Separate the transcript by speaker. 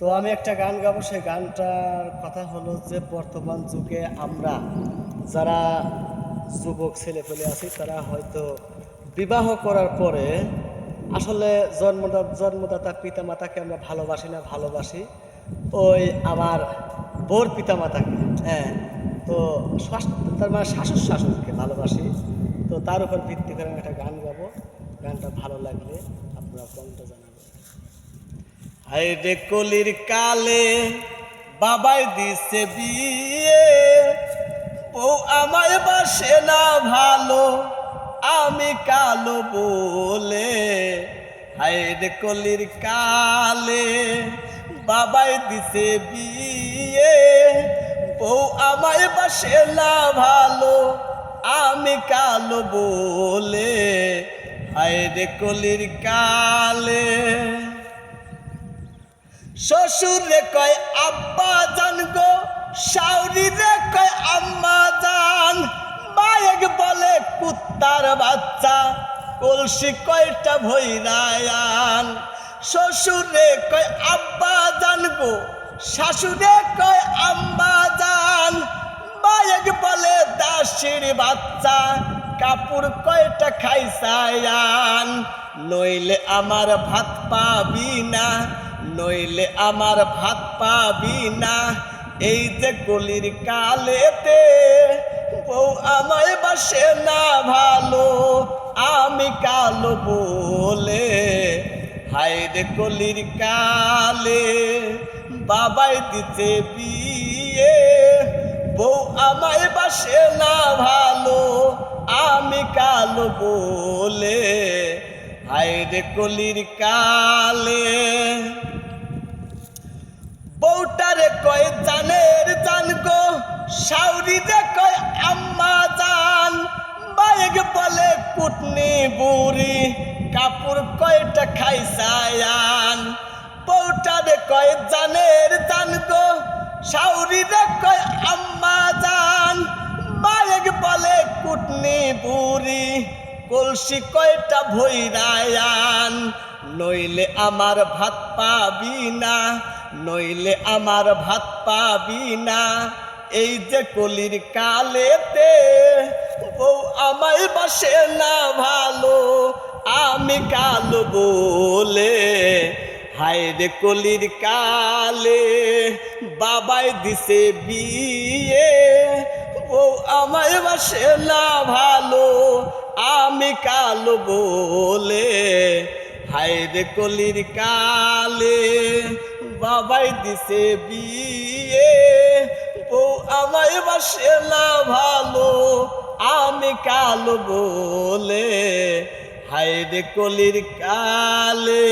Speaker 1: তো আমি একটা গান গাবো, সেই গানটার কথা হলো যে বর্তমান যুগে আমরা যারা যুবক ছেলেপেলে আছি, তারা হয়তো বিবাহ করার পরে আসলে জন্মদা জন্মদাতা পিতা মাতাকে আমরা ভালোবাসি না, ভালোবাসি। ওই আমার বোর পিতা মাতাকে হ্যাঁ তো তার মানে শাশুর শাশুড়কে ভালোবাসি। তো তার উপর ভিত্তি করে আমি একটা গান গাবো। গানটা ভালো লাগলে আপনারা কমটা জানাবেন। হাইরে কলির কালে বাবাই দিছে বিয়ে। বউ আমায় বাসে না ভালো, আমি কালো বলে। হাইরে কলির কালে বাবাই দিছে বিয়ে। বউ আমায় বাসে না ভালো, আমি কালো বলে। হাইরে কলির কালে শ্বশুর রে কয়, আব্বা জান গো শাউরি রে কয়, আম্মা জান। মায়েক বলে, কুত্তার বাচ্চা, কলসি কয়টা ভৈরায়ান। শ্বশুর রে কয়, আব্বা জান গো, শাশুড়ে কয়, আম্মা জান। মায়েক বলে, দাসির বাচ্চা, কাপড় কয়টা খাইসায়ান নইলে আমার ভাত পাবি না। নইলে আমার ভাত পাবি না। এই যে কলির কালেতে বউ আমায় বাসে না ভালো, আমি কালো বলে। হায়রে কলির কালে বাবাই দিতে বিয়ে, বউ আমায় বাসে না ভালো, আমি কালো বলে। হায়রে কলির কালে বউটারে কয় জানের জান গো, সাউরি রে কয় আম্মা জান। বাইক বলে, কুটনি বুড়ি, কাপড় কয়টা খাইসায়ান বউটারে কয়, জানের জান গো, সাউরি রে কয় আম্মা জান। বাইক বলে, কুটনি বুড়ি, কলসি কয়টা ভৈরায়ান? নইলে আমার ভাত পাবি না। নইলে আমার ভাত পাবি না। এই যে কলির কালেতে বউ আমায় বাসে না ভালো, আমি কালো বলে, হায় রে কলির কালে বাবাই দিছে বিয়ে। ও আমায় বাসে না ভালো, আমি কালো বলে, হায় রে কলির কালে বাবাই দিছে বিয়ে। ও আমায় বাসে না ভালো, আমি কালো বলে। হায় রে কলির কালে।